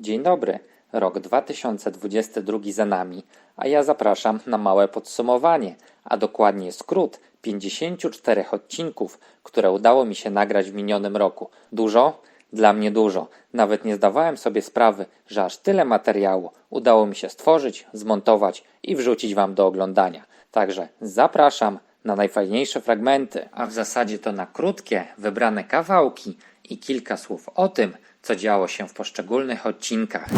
Dzień dobry. Rok 2022 za nami, a ja zapraszam na małe podsumowanie, a dokładnie skrót 54 odcinków, które udało mi się nagrać w minionym roku. Dużo? Dla mnie dużo. Nawet nie zdawałem sobie sprawy, że aż tyle materiału udało mi się stworzyć, zmontować i wrzucić Wam do oglądania. Także zapraszam na najfajniejsze fragmenty, a w zasadzie to na krótkie, wybrane kawałki i kilka słów o tym, co działo się w poszczególnych odcinkach.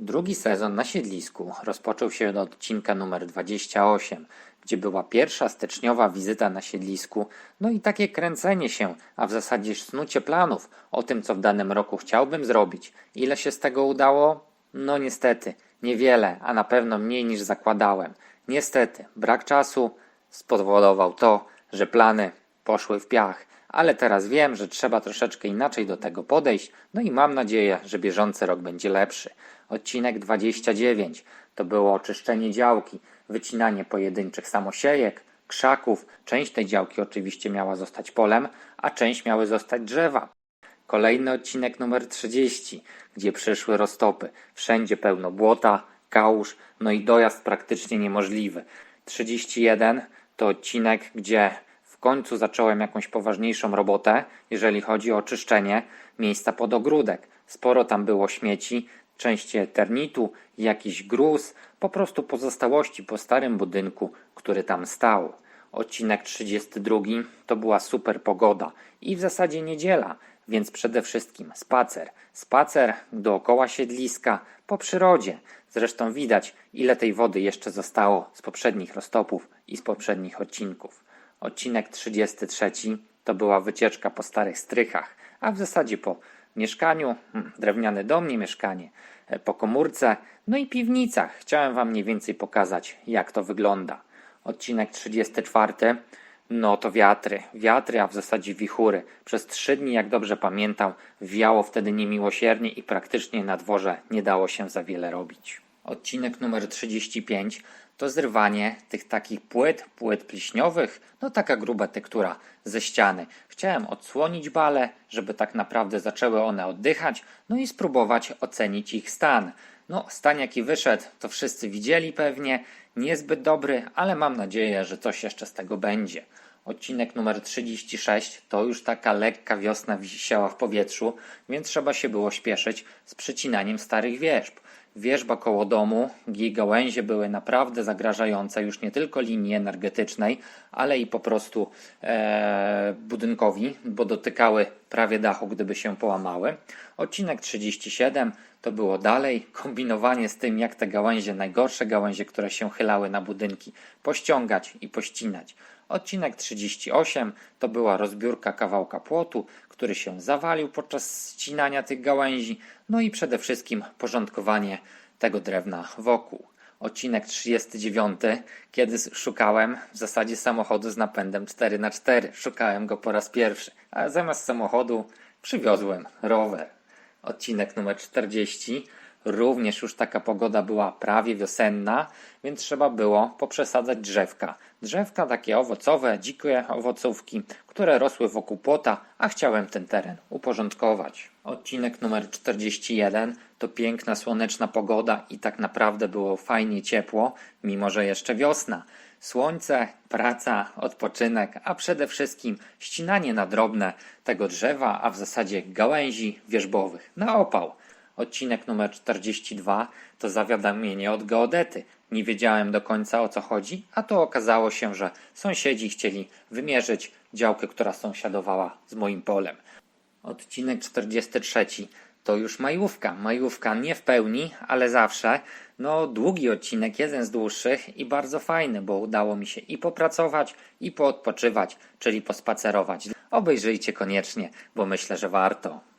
Drugi sezon na siedlisku rozpoczął się od odcinka numer 28, gdzie była pierwsza styczniowa wizyta na siedlisku, no i takie kręcenie się, a w zasadzie snucie planów o tym, co w danym roku chciałbym zrobić. Ile się z tego udało? No niestety, niewiele, a na pewno mniej niż zakładałem. Niestety, brak czasu spowodował to, że plany poszły w piach, ale teraz wiem, że trzeba troszeczkę inaczej do tego podejść, no i mam nadzieję, że bieżący rok będzie lepszy. Odcinek 29 to było oczyszczenie działki, wycinanie pojedynczych samosiejek, krzaków. Część tej działki oczywiście miała zostać polem, a część miały zostać drzewa. Kolejny odcinek numer 30, gdzie przyszły roztopy. Wszędzie pełno błota, kałuż, no i dojazd praktycznie niemożliwy. 31 to odcinek, gdzie końcu zacząłem jakąś poważniejszą robotę, jeżeli chodzi o oczyszczenie miejsca pod ogródek. Sporo tam było śmieci, części eternitu, jakiś gruz, po prostu pozostałości po starym budynku, który tam stał. Odcinek 32 to była super pogoda i w zasadzie niedziela, więc przede wszystkim spacer. Spacer dookoła siedliska, po przyrodzie. Zresztą widać, ile tej wody jeszcze zostało z poprzednich roztopów i z poprzednich odcinków. Odcinek 33 to była wycieczka po starych strychach, a w zasadzie po mieszkaniu, hmm, drewniane dom, nie mieszkanie, e, po komórce, no i piwnicach. Chciałem Wam mniej więcej pokazać, jak to wygląda. Odcinek 34 no to wiatry, wiatry, a w zasadzie wichury. Przez trzy dni, jak dobrze pamiętam, wiało wtedy niemiłosiernie i praktycznie na dworze nie dało się za wiele robić. Odcinek numer 35 to zrywanie tych takich płyt, płyt pliśniowych, no taka gruba tektura ze ściany. Chciałem odsłonić bale, żeby tak naprawdę zaczęły one oddychać, no i spróbować ocenić ich stan. No, stan jaki wyszedł, to wszyscy widzieli pewnie, niezbyt dobry, ale mam nadzieję, że coś jeszcze z tego będzie. Odcinek numer 36 to już taka lekka wiosna wisiała w powietrzu, więc trzeba się było śpieszyć z przycinaniem starych wierzb. Wierzba koło domu, jej gałęzie były naprawdę zagrażające już nie tylko linii energetycznej, ale i po prostu e, budynkowi, bo dotykały prawie dachu, gdyby się połamały. Odcinek 37 to było dalej kombinowanie z tym, jak te gałęzie, najgorsze gałęzie, które się chylały na budynki, pościągać i pościnać. Odcinek 38 to była rozbiórka kawałka płotu, który się zawalił podczas ścinania tych gałęzi, no i przede wszystkim porządkowanie tego drewna wokół. Odcinek 39, kiedy szukałem w zasadzie samochodu z napędem 4x4. Szukałem go po raz pierwszy, a zamiast samochodu przywiozłem rower. Odcinek numer 40 Również już taka pogoda była prawie wiosenna, więc trzeba było poprzesadzać drzewka. Drzewka takie owocowe, dzikie owocówki, które rosły wokół płota, a chciałem ten teren uporządkować. Odcinek numer 41 to piękna słoneczna pogoda i tak naprawdę było fajnie ciepło, mimo że jeszcze wiosna. Słońce, praca, odpoczynek, a przede wszystkim ścinanie na drobne tego drzewa, a w zasadzie gałęzi wierzbowych na opał. Odcinek numer 42 to zawiadomienie od geodety. Nie wiedziałem do końca o co chodzi, a to okazało się, że sąsiedzi chcieli wymierzyć działkę, która sąsiadowała z moim polem. Odcinek 43 to już majówka. Majówka nie w pełni, ale zawsze. No, długi odcinek, jeden z dłuższych i bardzo fajny, bo udało mi się i popracować, i poodpoczywać, czyli pospacerować. Obejrzyjcie koniecznie, bo myślę, że warto.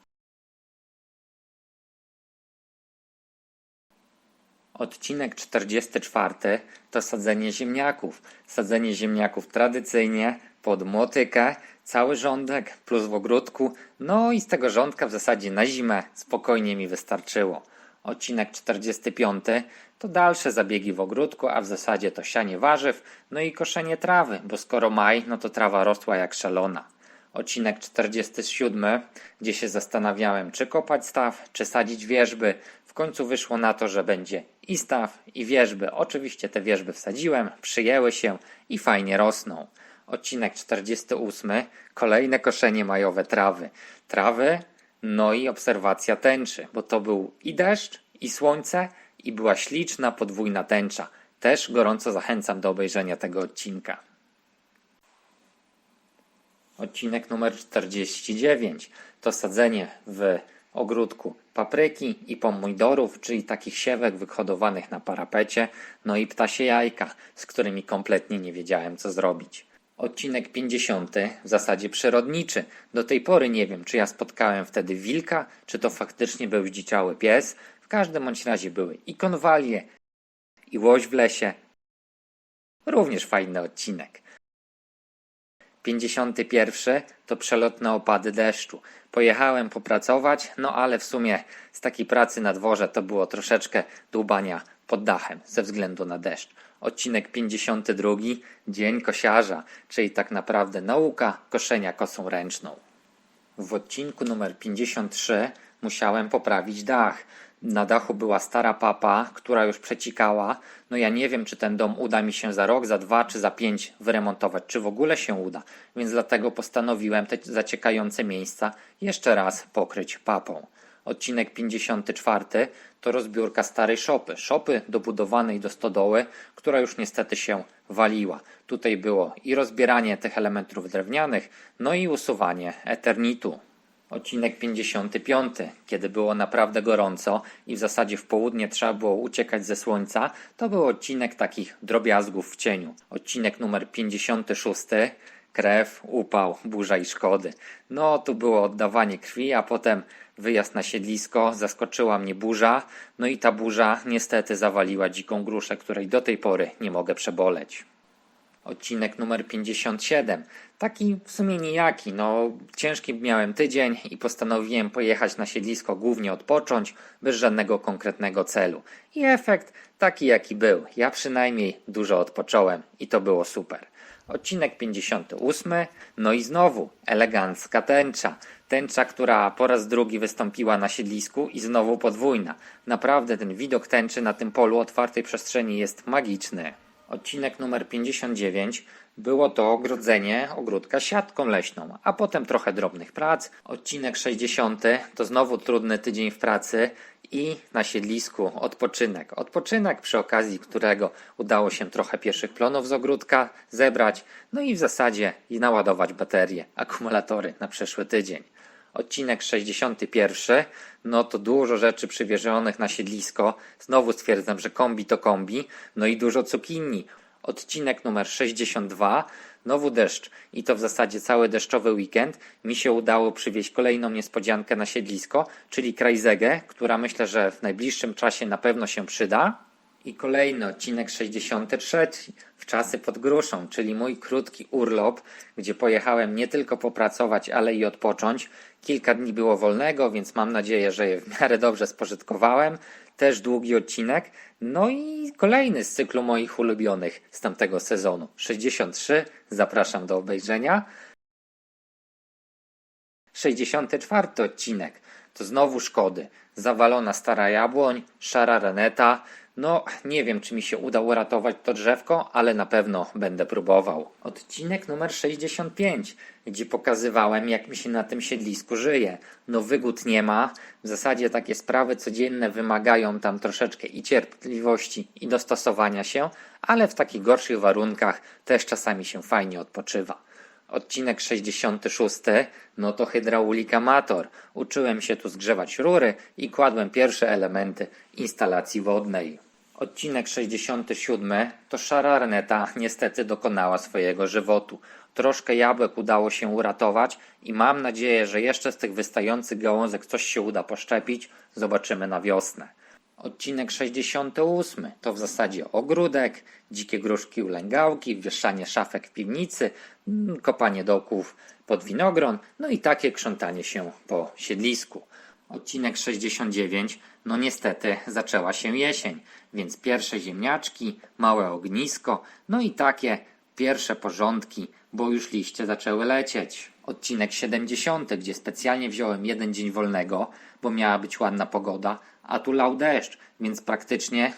Odcinek 44 to sadzenie ziemniaków. Sadzenie ziemniaków tradycyjnie pod motykę, cały rządek plus w ogródku. No i z tego rządka w zasadzie na zimę spokojnie mi wystarczyło. Odcinek 45 to dalsze zabiegi w ogródku, a w zasadzie to sianie warzyw, no i koszenie trawy, bo skoro maj, no to trawa rosła jak szalona. Odcinek 47, gdzie się zastanawiałem, czy kopać staw, czy sadzić wierzby. W końcu wyszło na to, że będzie i staw, i wierzby. Oczywiście te wierzby wsadziłem, przyjęły się i fajnie rosną. Odcinek 48, kolejne koszenie majowe trawy. Trawy, no i obserwacja tęczy, bo to był i deszcz, i słońce, i była śliczna podwójna tęcza. Też gorąco zachęcam do obejrzenia tego odcinka. Odcinek numer 49 to sadzenie w ogródku papryki i pomidorów, czyli takich siewek wyhodowanych na parapecie, no i ptasie jajka, z którymi kompletnie nie wiedziałem co zrobić. Odcinek 50 w zasadzie przyrodniczy. Do tej pory nie wiem, czy ja spotkałem wtedy wilka, czy to faktycznie był zdziczały pies. W każdym bądź razie były i konwalie, i łoś w lesie. Również fajny odcinek. 51 to przelotne opady deszczu. Pojechałem popracować, no ale w sumie z takiej pracy na dworze to było troszeczkę dłubania pod dachem ze względu na deszcz. Odcinek 52 Dzień kosiarza, czyli tak naprawdę nauka koszenia kosą ręczną. W odcinku numer 53 musiałem poprawić dach. Na dachu była stara papa, która już przecikała. No ja nie wiem, czy ten dom uda mi się za rok, za dwa, czy za pięć wyremontować, czy w ogóle się uda. Więc dlatego postanowiłem te zaciekające miejsca jeszcze raz pokryć papą. Odcinek 54 to rozbiórka starej szopy. Szopy dobudowanej do stodoły, która już niestety się waliła. Tutaj było i rozbieranie tych elementów drewnianych, no i usuwanie eternitu. Odcinek 55, kiedy było naprawdę gorąco i w zasadzie w południe trzeba było uciekać ze słońca, to był odcinek takich drobiazgów w cieniu. Odcinek numer 56, krew, upał, burza i szkody. No, tu było oddawanie krwi, a potem wyjazd na siedlisko, zaskoczyła mnie burza, no i ta burza niestety zawaliła dziką gruszę, której do tej pory nie mogę przeboleć odcinek numer 57. Taki w sumie nijaki, no ciężki miałem tydzień i postanowiłem pojechać na siedlisko głównie odpocząć, bez żadnego konkretnego celu. I efekt taki jaki był. Ja przynajmniej dużo odpocząłem i to było super. Odcinek 58. No i znowu elegancka tęcza. Tęcza, która po raz drugi wystąpiła na siedlisku i znowu podwójna. Naprawdę ten widok tęczy na tym polu otwartej przestrzeni jest magiczny. Odcinek numer 59 było to ogrodzenie ogródka siatką leśną, a potem trochę drobnych prac. Odcinek 60 to znowu trudny tydzień w pracy i na siedlisku odpoczynek. Odpoczynek, przy okazji którego udało się trochę pierwszych plonów z ogródka zebrać, no i w zasadzie i naładować baterie, akumulatory na przyszły tydzień. Odcinek 61, no to dużo rzeczy przywierzonych na siedlisko. Znowu stwierdzam, że kombi to kombi, no i dużo cukinii. Odcinek numer 62, znowu deszcz i to w zasadzie cały deszczowy weekend. Mi się udało przywieźć kolejną niespodziankę na siedlisko, czyli krajzegę, która myślę, że w najbliższym czasie na pewno się przyda. I kolejny odcinek 63 w czasy pod gruszą, czyli mój krótki urlop, gdzie pojechałem nie tylko popracować, ale i odpocząć. Kilka dni było wolnego, więc mam nadzieję, że je w miarę dobrze spożytkowałem. Też długi odcinek. No i kolejny z cyklu moich ulubionych z tamtego sezonu. 63. Zapraszam do obejrzenia. 64 odcinek to znowu szkody. Zawalona stara jabłoń, szara reneta. No, nie wiem, czy mi się uda uratować to drzewko, ale na pewno będę próbował. Odcinek numer 65, gdzie pokazywałem, jak mi się na tym siedlisku żyje. No, wygód nie ma. W zasadzie takie sprawy codzienne wymagają tam troszeczkę i cierpliwości, i dostosowania się, ale w takich gorszych warunkach też czasami się fajnie odpoczywa. Odcinek 66 no to hydraulik amator. Uczyłem się tu zgrzewać rury i kładłem pierwsze elementy instalacji wodnej. Odcinek 67 to szara reneta niestety dokonała swojego żywotu. Troszkę jabłek udało się uratować i mam nadzieję, że jeszcze z tych wystających gałązek coś się uda poszczepić. Zobaczymy na wiosnę. Odcinek 68 to w zasadzie ogródek, dzikie gruszki ulęgałki, wieszanie szafek w piwnicy, mm, kopanie dołków pod winogron, no i takie krzątanie się po siedlisku. Odcinek 69, no niestety zaczęła się jesień, więc pierwsze ziemniaczki, małe ognisko, no i takie pierwsze porządki bo już liście zaczęły lecieć. Odcinek 70, gdzie specjalnie wziąłem jeden dzień wolnego, bo miała być ładna pogoda, a tu lał deszcz, więc praktycznie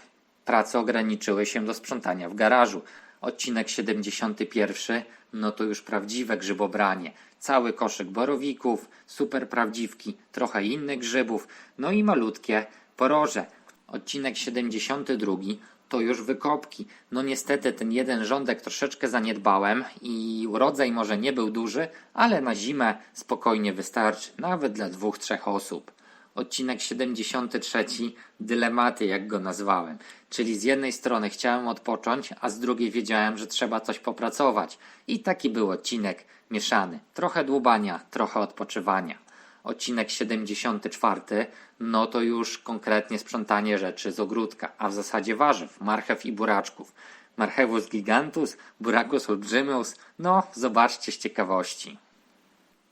prace ograniczyły się do sprzątania w garażu. Odcinek 71, no to już prawdziwe grzybobranie. Cały koszyk borowików, super prawdziwki, trochę innych grzybów, no i malutkie poroże. Odcinek 72 to już wykopki. No niestety ten jeden rządek troszeczkę zaniedbałem i urodzaj może nie był duży, ale na zimę spokojnie wystarczy, nawet dla dwóch, trzech osób. Odcinek 73, dylematy jak go nazwałem. Czyli z jednej strony chciałem odpocząć, a z drugiej wiedziałem, że trzeba coś popracować. I taki był odcinek mieszany. Trochę dłubania, trochę odpoczywania. Odcinek 74, no to już konkretnie sprzątanie rzeczy z ogródka, a w zasadzie warzyw, marchew i buraczków. Marchewus gigantus, buracus olbrzymius, no zobaczcie z ciekawości.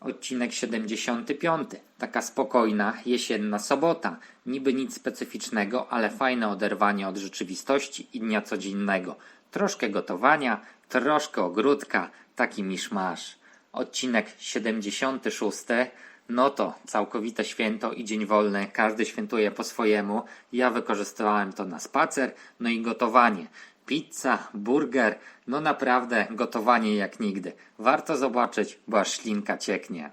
Odcinek 75. Taka spokojna, jesienna sobota. Niby nic specyficznego, ale fajne oderwanie od rzeczywistości i dnia codziennego. Troszkę gotowania, troszkę ogródka, taki miszmasz. Odcinek 76. No to całkowite święto i dzień wolny, każdy świętuje po swojemu. Ja wykorzystywałem to na spacer, no i gotowanie. Pizza, burger, no naprawdę gotowanie jak nigdy. Warto zobaczyć, bo aż ślinka cieknie.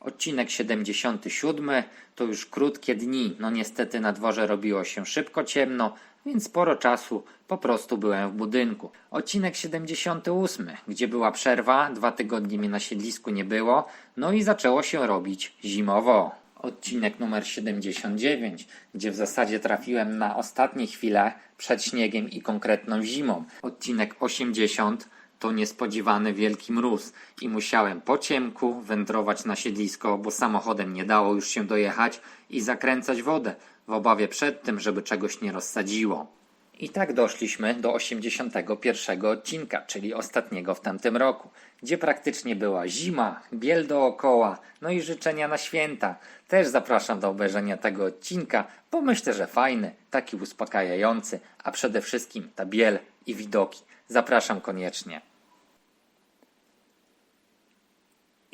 Odcinek 77 to już krótkie dni. No niestety na dworze robiło się szybko ciemno, więc sporo czasu po prostu byłem w budynku. Odcinek 78, gdzie była przerwa, dwa tygodnie mnie na siedlisku nie było, no i zaczęło się robić zimowo. Odcinek numer 79, gdzie w zasadzie trafiłem na ostatnie chwile przed śniegiem i konkretną zimą. Odcinek 80 to niespodziewany wielki mróz i musiałem po ciemku wędrować na siedlisko, bo samochodem nie dało już się dojechać i zakręcać wodę w obawie przed tym, żeby czegoś nie rozsadziło. I tak doszliśmy do 81 odcinka, czyli ostatniego w tamtym roku, gdzie praktycznie była zima, biel dookoła, no i życzenia na święta. Też zapraszam do obejrzenia tego odcinka, bo myślę, że fajny, taki uspokajający, a przede wszystkim ta biel i widoki. Zapraszam koniecznie.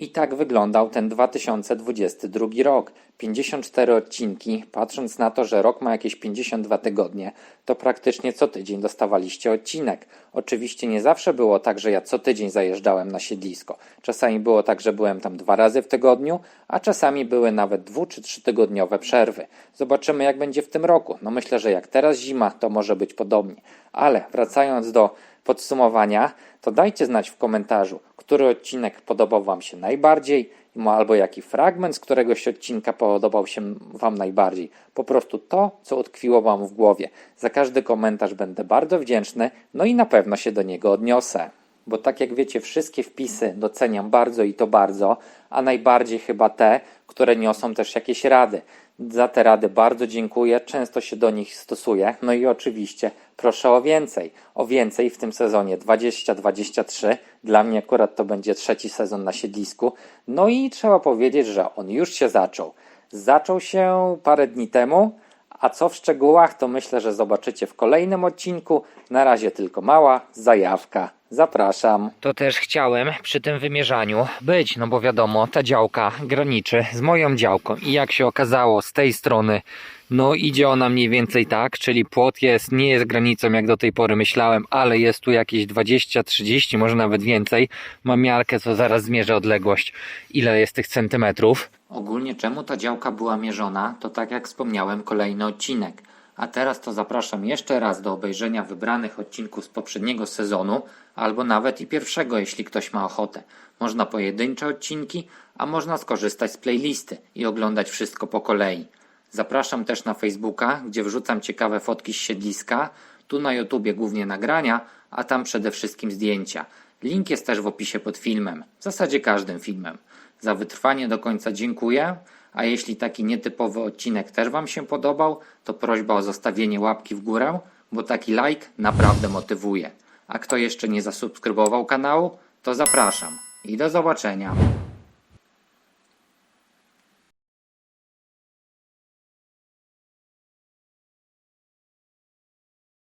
I tak wyglądał ten 2022 rok. 54 odcinki, patrząc na to, że rok ma jakieś 52 tygodnie, to praktycznie co tydzień dostawaliście odcinek. Oczywiście nie zawsze było tak, że ja co tydzień zajeżdżałem na siedlisko. Czasami było tak, że byłem tam dwa razy w tygodniu, a czasami były nawet dwu czy trzytygodniowe przerwy. Zobaczymy jak będzie w tym roku. No myślę, że jak teraz zima, to może być podobnie. Ale wracając do podsumowania, to dajcie znać w komentarzu, który odcinek podobał Wam się najbardziej, albo jaki fragment z któregoś odcinka podobał się Wam najbardziej. Po prostu to, co utkwiło Wam w głowie. Za każdy komentarz będę bardzo wdzięczny, no i na pewno się do niego odniosę. Bo tak jak wiecie, wszystkie wpisy doceniam bardzo i to bardzo, a najbardziej chyba te, które niosą też jakieś rady. Za te rady bardzo dziękuję, często się do nich stosuję. No i oczywiście proszę o więcej. O więcej w tym sezonie 2023. Dla mnie akurat to będzie trzeci sezon na siedlisku. No i trzeba powiedzieć, że on już się zaczął. Zaczął się parę dni temu, a co w szczegółach to myślę, że zobaczycie w kolejnym odcinku. Na razie tylko mała zajawka. Zapraszam. To też chciałem przy tym wymierzaniu być, no bo wiadomo, ta działka graniczy z moją działką i jak się okazało z tej strony, no idzie ona mniej więcej tak, czyli płot jest, nie jest granicą jak do tej pory myślałem, ale jest tu jakieś 20-30, może nawet więcej. Mam miarkę, co zaraz zmierzę odległość, ile jest tych centymetrów. Ogólnie czemu ta działka była mierzona, to tak jak wspomniałem, kolejny odcinek. A teraz to zapraszam jeszcze raz do obejrzenia wybranych odcinków z poprzedniego sezonu, albo nawet i pierwszego, jeśli ktoś ma ochotę. Można pojedyncze odcinki, a można skorzystać z playlisty i oglądać wszystko po kolei. Zapraszam też na Facebooka, gdzie wrzucam ciekawe fotki z siedliska, tu na YouTubie głównie nagrania, a tam przede wszystkim zdjęcia. Link jest też w opisie pod filmem, w zasadzie każdym filmem. Za wytrwanie do końca dziękuję, a jeśli taki nietypowy odcinek też Wam się podobał, to prośba o zostawienie łapki w górę, bo taki like naprawdę motywuje. A kto jeszcze nie zasubskrybował kanału, to zapraszam i do zobaczenia.